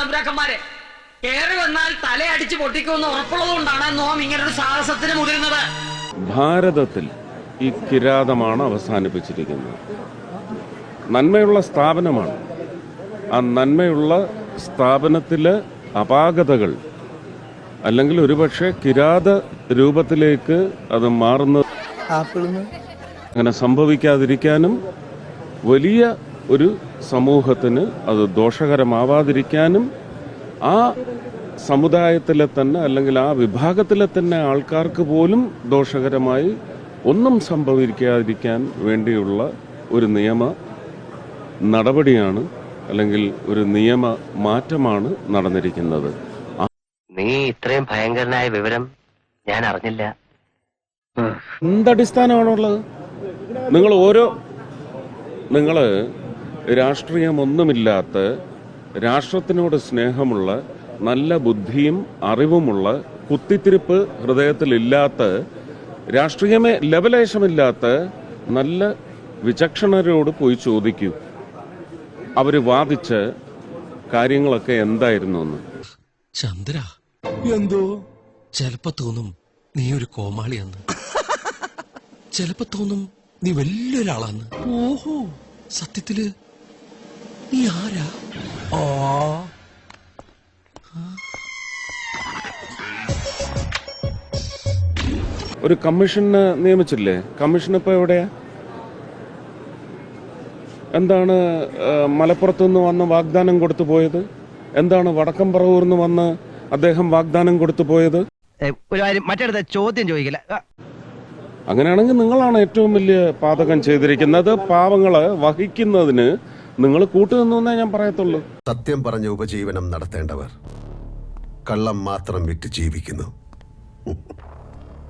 തമ്പുരാക്കന്മാരെ കയറി വന്നാൽ തലയടിച്ച് പൊട്ടിക്കുമെന്ന് ഉറപ്പുള്ളതുകൊണ്ടാണ് നോം ഇങ്ങനെ ഒരു സാഹസത്തിന് മുതിരുന്നത്. ഭാരതത്തിൽ ഈ കിരാതമാണ് അവസാനിപ്പിച്ചിരിക്കുന്നത്. നന്മയുള്ള സ്ഥാപനമാണ്. ആ നന്മയുള്ള സ്ഥാപനത്തിലെ അപാകതകൾ അല്ലെങ്കിൽ ഒരുപക്ഷെ കിരാത രൂപത്തിലേക്ക് അത് മാറുന്ന അങ്ങനെ സംഭവിക്കാതിരിക്കാനും വലിയ ഒരു സമൂഹത്തിന് അത് ദോഷകരമാവാതിരിക്കാനും ആ സമുദായത്തിലെ തന്നെ അല്ലെങ്കിൽ ആ വിഭാഗത്തിലെ തന്നെ ആൾക്കാർക്ക് പോലും ദോഷകരമായി ഒന്നും സംഭവിക്കാതിരിക്കാൻ വേണ്ടിയുള്ള ഒരു നിയമ നടപടിയാണ് അല്ലെങ്കിൽ ഒരു നിയമ മാറ്റമാണ് നടന്നിരിക്കുന്നത്. നീ ഇത്രയും ഭയങ്കരനായ വിവരം ഞാൻ അറിഞ്ഞില്ല. എന്തടിസ്ഥാനമാണുള്ളത് നിങ്ങൾ ഓരോ നിങ്ങൾ രാഷ്ട്രീയമൊന്നുമില്ലാത്ത രാഷ്ട്രത്തിനോട് സ്നേഹമുള്ള നല്ല ബുദ്ധിയും അറിവുമുള്ള കുത്തിത്തിരിപ്പ് ഹൃദയത്തിലില്ലാത്ത രാഷ്ട്രീയമേ ലവലേശമില്ലാത്ത നല്ല വിചക്ഷണരോട് പോയി ചോദിക്കൂ. അവർ വാദിച്ച കാര്യങ്ങളൊക്കെ എന്തായിരുന്നു എന്ന്. ചന്ദ്ര എന്തോ? ചെലപ്പോ തോന്നും നീ ഒരു കോമാളിയാന്ന്. ചെലപ്പോ തോന്നും നീ വലിയൊരാളാന്ന്. ഓഹോ. സത്യത്തിൽ നീ ആരാ? ഓ ഒരു കമ്മീഷന് നിയമിച്ചില്ലേ? കമ്മീഷൻ ഇപ്പൊ എവിടെയാ? എന്താണ് മലപ്പുറത്തു നിന്ന് വന്ന് വാഗ്ദാനം കൊടുത്തു പോയത്? എന്താണ് വടക്കം പറവൂർ നിന്ന് വന്ന് അദ്ദേഹം വാഗ്ദാനം കൊടുത്തു പോയത്? ഒരു കാര്യം മറ്റടുത്ത ചോദ്യം ചോദിക്കില്ല. അങ്ങനെയാണെങ്കിൽ നിങ്ങളാണ് ഏറ്റവും വലിയ പാതകം ചെയ്തിരിക്കുന്നത്. പാവങ്ങൾ വഹിക്കുന്നതിന് നിങ്ങൾ കൂട്ടുനിന്നു എന്നേ ഞാൻ പറയത്തുള്ളൂ. സത്യം പറഞ്ഞ ഉപജീവനം നടത്തേണ്ടവർ കള്ളം മാത്രം വിറ്റ് ജീവിക്കുന്നു.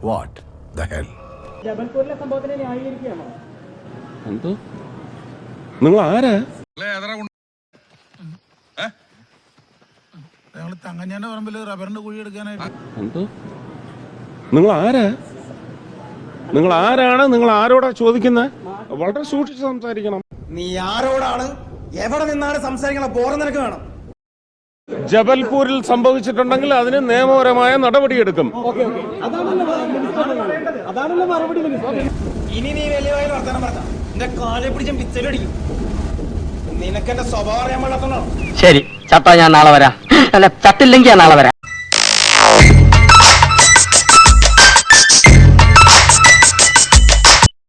വാട്ട് ദ ഹെൽ എന്തോ? നിങ്ങൾ ആരാ? ഞങ്ങൾ തങ്കഞ്ഞാന്റെ പറമ്പിൽ റബ്ബറിന്റെ കുഴി എടുക്കാനായിട്ട്. എന്തോ? നിങ്ങൾ ആരാ? നിങ്ങൾ ആരാണ്? നിങ്ങൾ ആരോടാ ചോദിക്കുന്നത് വളരെ സൂക്ഷിച്ച് സംസാരിക്കണം. നീ ആരോടാണ്? എവിടെ നിന്നാണ് സംസാരിക്കണം? പോറ നിനക്ക് വേണം. ജബൽപൂരിൽ സംഭവിച്ചിട്ടുണ്ടെങ്കിൽ അതിന് നിയമപരമായ നടപടിയെടുക്കും. ഇനി നീ വലിയ നിനക്കെന്റെ വർത്തമാനം പറഞ്ഞ എന്റെ കാലെ പിടിച്ചും പിച്ചലടിക്കും നിനക്ക് എന്റെ സ്വഭാവം അറിയാൻ പാടാത്തതാണോ ശരി ചട്ടാ ഞാൻ നാളെ വരാം. അല്ല ചട്ടില്ലെങ്കിൽ ഞാൻ നാളെ വരാം.